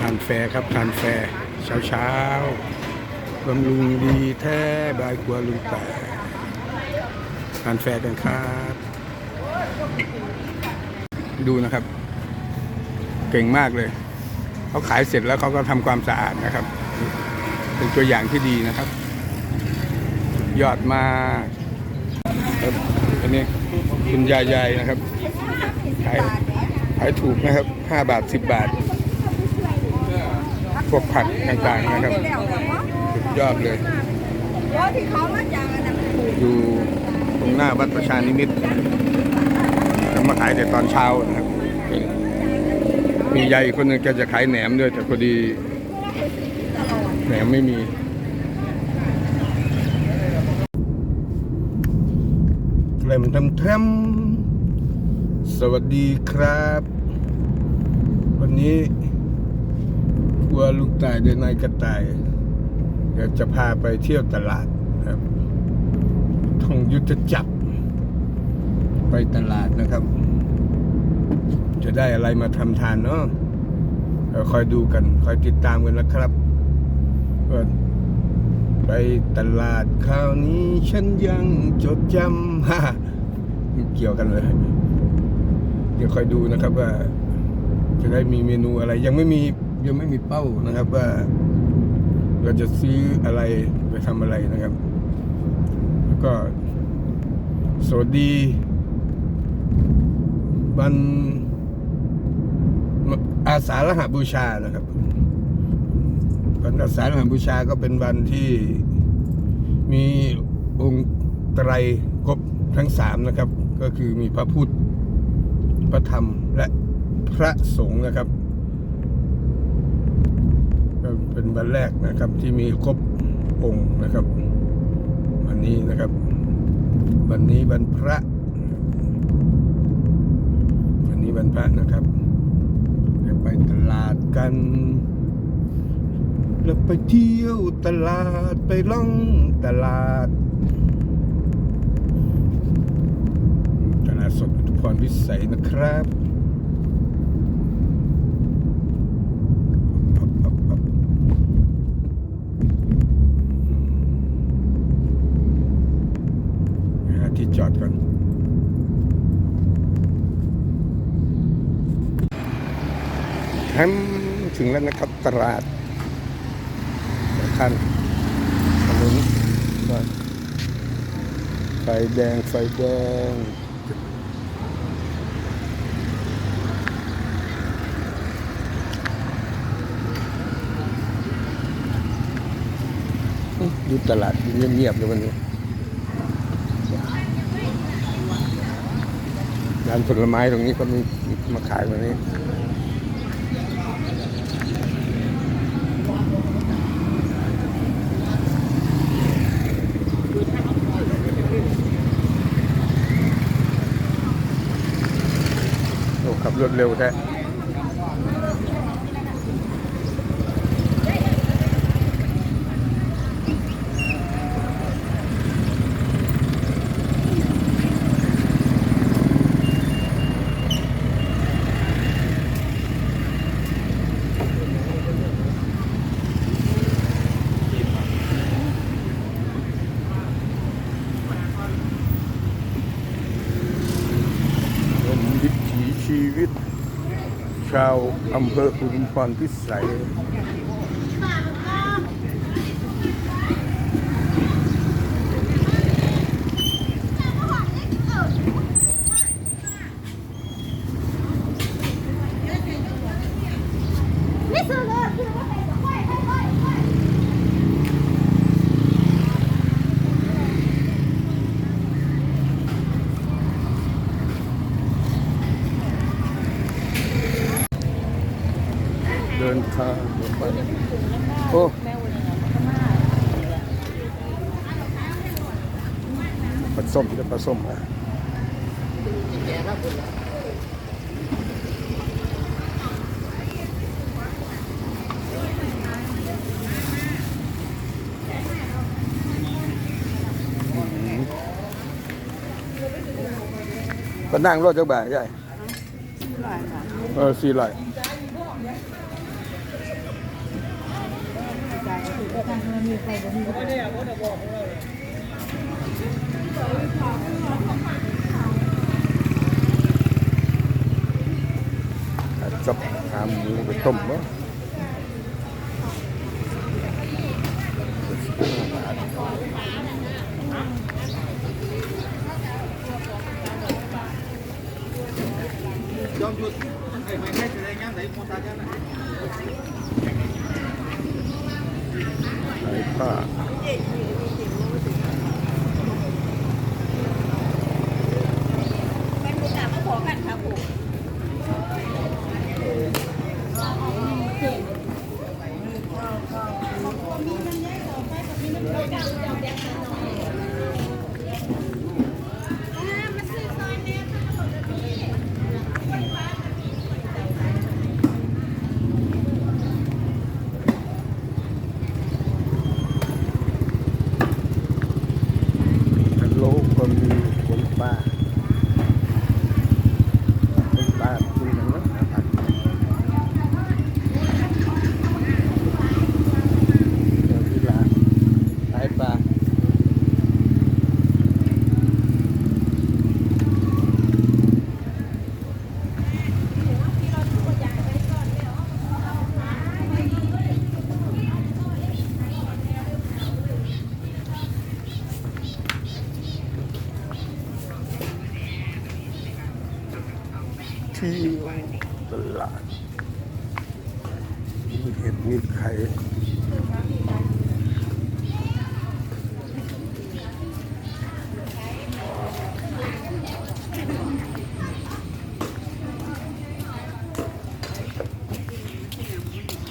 ทานแฟครับทานแฟเช้าเช้าบำรุงดีแท้บายครัวลุงแต่ทานแฟกันครับ ดูนะครับ เก่งมากเลย เขาขายเสร็จแล้วเขาก็ทำความสะอาดนะครับ เป็นตัวอย่างที่ดีนะครับ ยอดมากครับอันนี้คุณยายยายนะครับขายขายถูกนะครับ 5 บาท 10 บาท พวกผักต่างๆนะครับสุดยอดเลย อยู่ตรงหน้าวัดประชานิมิตรแล้วมาขายแต่ตอนเช้านะครับ มียายอีกคนหนึ่งแกจะขายแหนมด้วยแต่พอดีแหนมไม่มีเทมทำเทมสวัสดีครับ วันนี้ วลูกตายเดินนายกระต่ายเดี๋ยวจะพาไปเที่ยวตลาดครับทงยุทธจักรไปตลาดนะครับ จะได้อะไรมาทำทานเนาะเดี๋ยวคอยดูกันคอยติดตามกันนะครับว่าไปตลาดคราวนี้ฉันยังจดจำฮ่าเกี่ยวกันเลย เดี๋ยวคอยดูนะครับว่าจะได้มีเมนูอะไรยังไม่มี ยังไม่มีเป้านะครับว่าเราจะซื้ออะไรไปทำอะไรนะครับ แล้วก็สวัสดีวันอาสาฬหบูชานะครับวันอาสาฬหบูชาก็เป็นวันที่มีองค์ไตรครบทั้งสามนะครับ ก็คือมีพระพุทธ พระธรรมและพระสงฆ์นะครับ ก็เป็นวันแรกนะครับ ที่มีครบองค์นะครับ วันนี้นะครับ วันนี้วันพระวันนี้วันพระนะครับจะไปตลาดกันแล้วไปเที่ยวตลาดไปล่องตลาด ตลาดสดอุทุพรวิสัยนะครับอับอับอับหาที่ จอดก่อนแฮมถึงแล้วนะครับตลาดคันถนนไฟแดง ไฟแดงดูตลาดดูเงียบๆเลยวันนี้ ร้านผลไม้ตรงนี้ก็มีมาขายวันนี้โอ้ขับรถเร็วแท้เป็นวิถีชีวิต ชาวอำเภออุทุมพรพิสัย ลาส้มที่ปราสมอะก็นั่งรถจักบายใช่เออสี่ร้อยจ่ายก็ถือว่าทางมันมีใครล้าาหมูไปต้มบ่ไอ้ป้า เป็นผู้จัดมาขอกันครับผม ฮัลโหลก็มีคนป้าคนป้ากินกันนะผัดเดี๋ยวที่ร้านขายปลา ที่ตลาดมีเห็ดมีไข่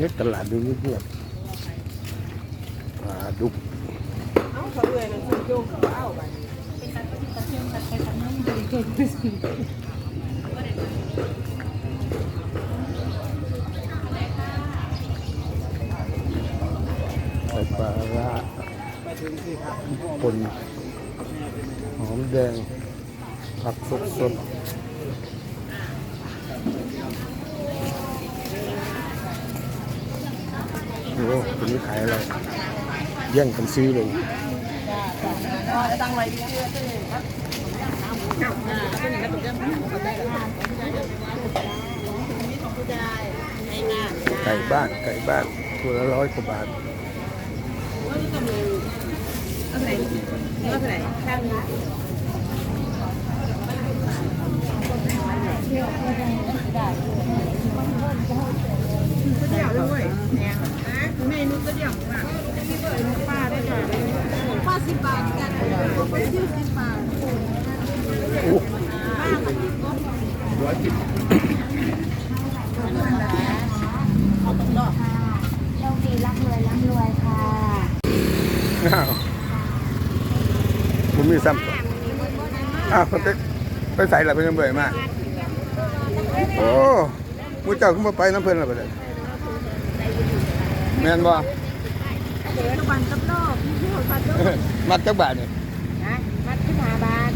นี่ตลาดดูเงียบๆปลาดุกเอาเขาเลยมันคือโยกเขาเอาไป ไข่ปลาร้าปนหอมแดง ผักสดสดโอ้คนนี้ขายอะไรแย่งกันซื้อเลยตั้งไว้เชื่อ ไก่บ้านไก่บ้านตัวละร้อยกว่าบาทเอาไหนเอาไหนข้างนี้เดี๋ยวด้วยเนี่ยนะเมนูก็เดี๋ยวอะป้าได้จ้ะป้าสิบบาทกันป้าสิบบาทโอ้โชคดีร่ำรวยร่ำรวยค่ะ อ้าวผมมี ซ้ำอ้าวไปไปใส่หลับไปยังเบื่อมากโอ้มูเจ้าขึ้นมาไปน้ำเพลินหลับไปเลยแม่นบ่เดี๋ยวทุกวันกับรอบที่เขาพัดด้วยมัดจักบาทนี่นะมัดที่มาบาน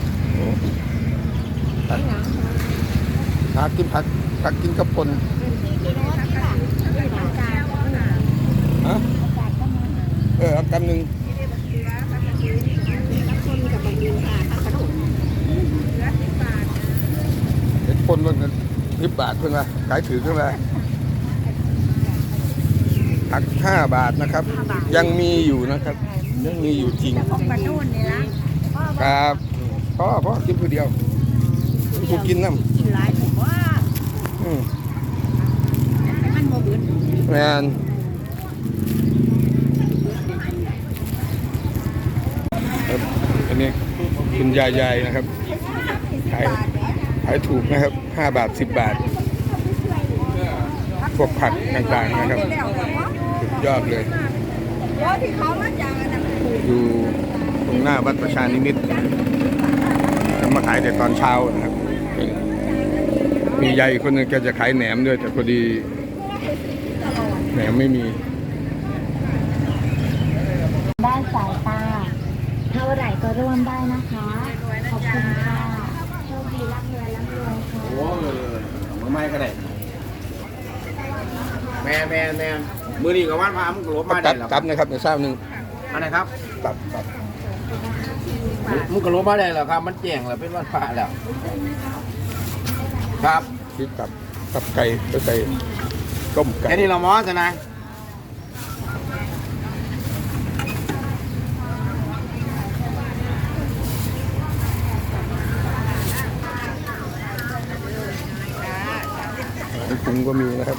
ผักกินผักผักกินกระปนเป็นที่กินวัดที่หลังที่หลังการก็หนาฮะเออเอากำหนึ่ง คนกับบางทีค่ะขนมรักสิบบาท เห็ด ปนรถกันสิบบาทเพิ่นว่าขายถือขึ้นมาผักห้าบาทนะครับ ยังมีอยู่นะครับ ยังมีอยู่จริงพวกปลาโน่นนี่นะครับพ่อพ่อกินคนเดียวกูกินน้กินหลายผมว่าำอืมมันโมบิลแมนครับอันนี้คุณยายยายนะครับขาย ขายถูกนะครับห้าบาทสิบบาท พวกผักต่างๆนะครับสุดยอดเลย อยู่ตรงหน้าวัดประชานิมิตรจะมาขายแต่ตอนเช้านะครับ มียายอีกคนหนึ่งแกจะขายแหนมด้วยแต่พอดีแหนมไม่มีได้สายตา เท่าไหร่ก็ร่วมได้นะคะ ขอบคุณค่ะ โชคดีร่ำรวยร่ำรวยค่ะ โอ้เออมาไม่ก็ได้ แม่แม่แม่มือนี้กับวันพามึงก็ลบเอามาจัได้บหรอจับนะครับในเช้าหนึ่งอะไรครับ ตับตับมึงก็รู้มาได้แล้วครับ มันแจ้งแล้วเป็นวันพระแล้ว ครับที่ตับตับไก่ก็ใส่ต้มไก่แค่นี้เรามอสนะปรุงก็มีนะครับ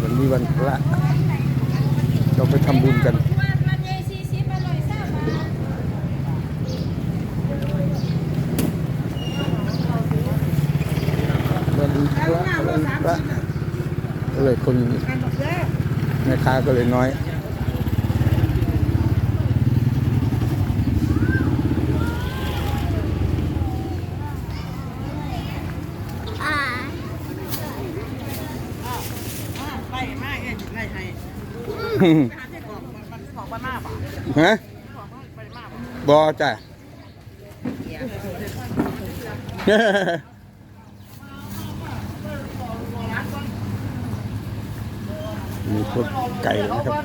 วันนี้วันพระ เราไปทำบุญกันวันพระวันพระก็เลยคนแม่ค้าก็เลยน้อย ไล่มากไงไล่ให้หาที่บอกมันบอกว่าหน้าบ่ ฮะบอจ้ะมีพวกไก่นะครับ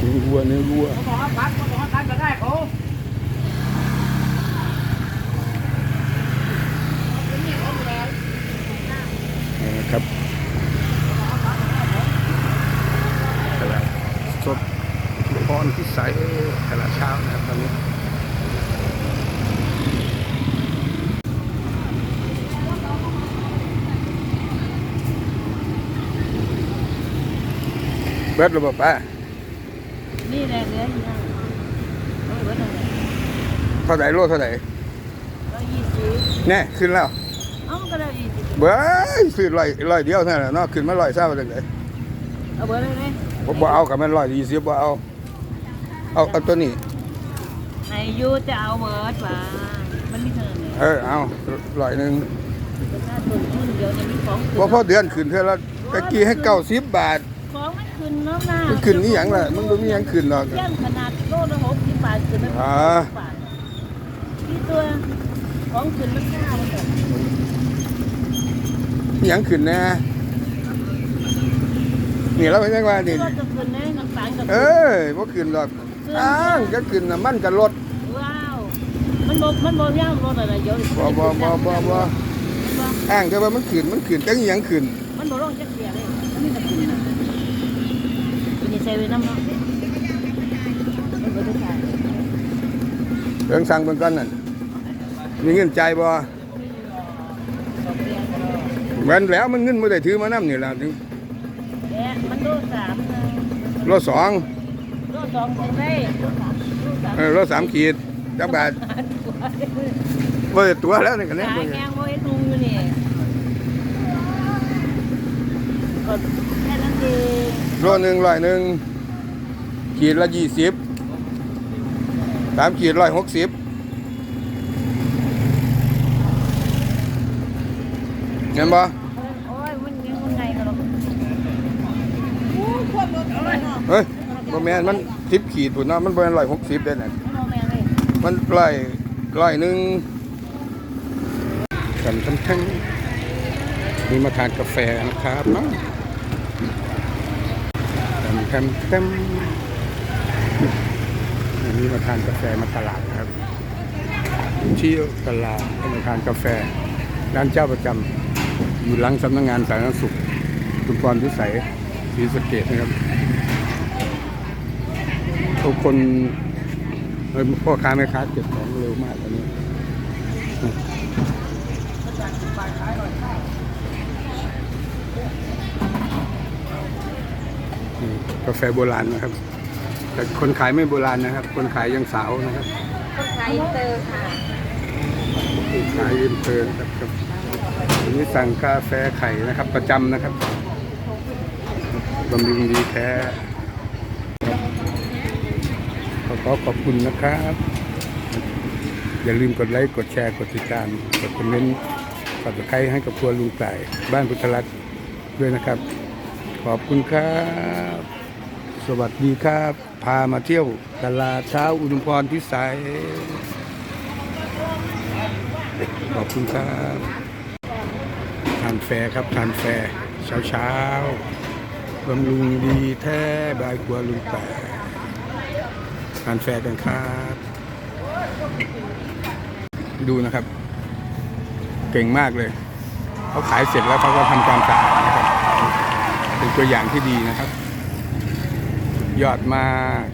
เนื้อวัวเนื้อวัวบอกว่าพักบอกว่าพักก็ได้เขาครับตลาดสดพ รพิสัยตลาดเช้านะครับตอนนี้เบิดหรือเปล่าป้านี่แหละเหลืออยู่นะเออเบิดอะไรเท่าไหร่โลเท่าไหร่ร้อยยี่สิบแน่ขึ้นแล้ว เอ้ามันก็ได้ยี่สิบเบ้ยซื้อร้อยร้อยเดียวเท่านั้นแหละเนาะขึ้นมาร้อยเศร้าจังไดเอาเบิดเลยเลยผมบ่เอากับมันร้อยยี่สิบบ่เอา เอาเอาตัวนี้ให้ยูจะเอาเบิดว่ามันมีเท่านั้นเองเออเอาร้อยหนึ่งถ้าตุนทุนเดียวเนี่ยมีของพอพอเดือนขึ้นเท่าละตะกี้ให้เก้าสิบบาทของมันขึ้นน้ำหน้ามันขึ้นนี่หยังล่ะมันบ่มีหยังขึ้นหรอกย่างขนาดโลละหกสิบบาทขึ้นมาอ่าบาทที่ตัวของขึ้นมันค่ามันแบบมีหยังขึ้นแน่นี่เราไปจังว่านี่รถจะขึ้นแน่น้ำตาลกับเออบ่ขึ้นหรอก อ้างจะขึ้นน่ะมันก็ลดว้าว มันบ่มันบ่ย่างรถอะไรเยอะบ่บ่บ่บ่บ่อ้างแต่ว่ามันขึ้นมันขึ้นจังอิหยังขึ้น มันบ่ร้องจักเสียเลยมันมีแต่ขึ้นนะอันนี้ใส่ไว้น้ำเนาะมันบ่ได้ใส่เรื่องสั่งเบิ่งก่อนนั่นมีเงินจ่ายบ่ดอกเบี้ยก็รอแม่นแล้วมันเงินบ่ได้ถือมานำนี่ล่ะถึงแอะมันโลสามเลยโลสองโล สองคนได้โลสามโลสามเออโลสามขีดจักบาทบ่ได้ตัวแล้วนี่ก็ขเนี่ยายแกงโมเอ็ดุงอยู่นี่ก็แค่นั้นเองโลหนึ่งร้อยหนึ่งขีดละยี่สิบสามขีดร้อยหกสิบเห็นบ่โอ้ยมันยังมันไงกันหรอกโอ้ยควบรถเลยเนาะเฮ้ยบ่แม่นมัน ทิปขีดพุ่นเนาะมันบ่แม่นร้อยหกสิบเด้น่ะมันบ่แม่นเลยมันร้อยร้อยหนึ่งกันทั้งทั้งนี่มาทานกาแฟนะครับเนาะแถมแถมแถมอันนี้มาทานกาแฟมาตลาดนะครับที่ตลาดมาทานกาแฟร้านเจ้าประจำอยู่หลังสำนักงานสาธารณสุขชุมพรพิสัยศรีสะเกดนะครับ ทุกคนพ่อค้าแม่ค้าเก็บของเร็วมากตอนนี้กาแฟโบราณนะครับ แต่คนขายไม่โบราณนะครับ คนขายยังสาวนะครับ คนขายเตอร์ค่ะขายริมเพลินครับครับวันนี้สั่งกาแฟไข่นะครับ ประจำนะครับบำรุงดีแท้ ขอขอบคุณนะครับ อย่าลืมกดไลค์กดแชร์กดติดตามกดคอมเมนต์กดตะไครให้กับครัวลุงไต่บ้านพุทธรัตน์ด้วยนะครับ ขอบคุณครับ สวัสดีครับ พามาเที่ยวตลาดเช้าอุดมพรพิสัยขอบคุณครับทานแฟร์ครับทานแฟร์เช้าเช้าบำรุงดีแท้บายครัวลุงแต่ ทานแฟร์กันครับ ดูนะครับ เก่งมากเลยเขาขายเสร็จแล้วเขาก็ทำความสะอาดนะครับ เป็นตัวอย่างที่ดีนะครับ ยอดมาก